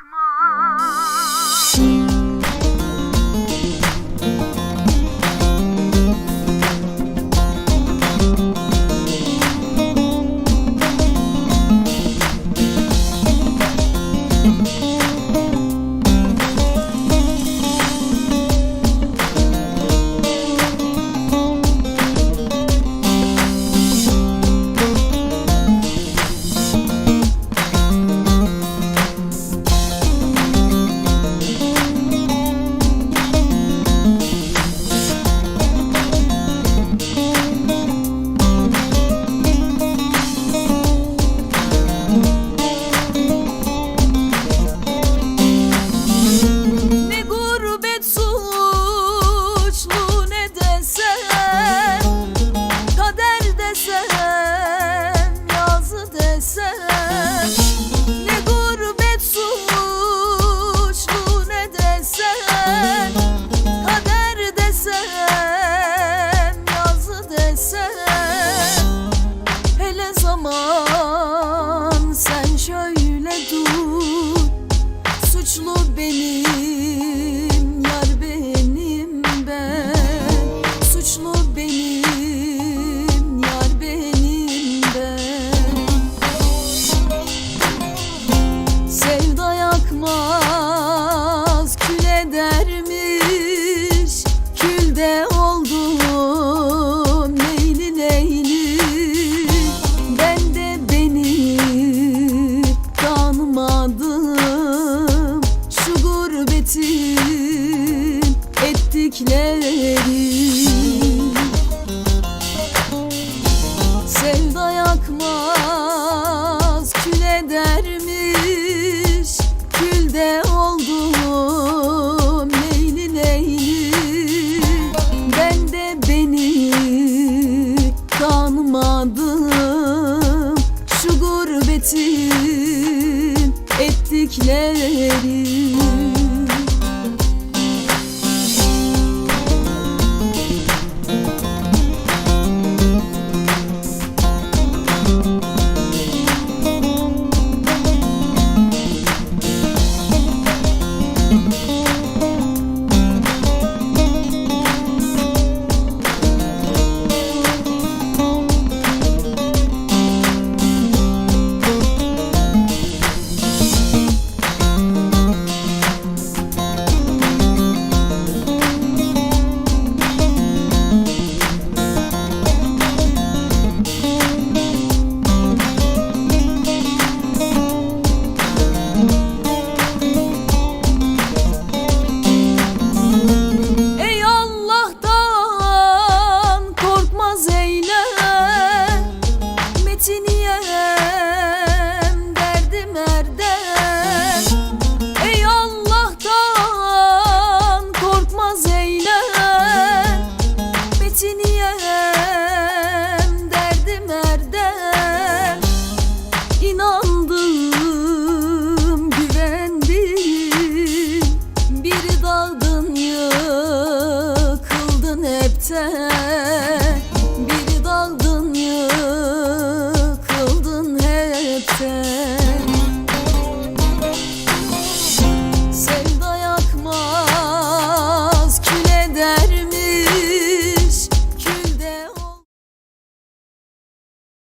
Müzik ellerim Sevda yakmaz kül edermiş. Külde oldum leyli leyli Ben de beni tanımadım. Şu gurbetin ettiklerim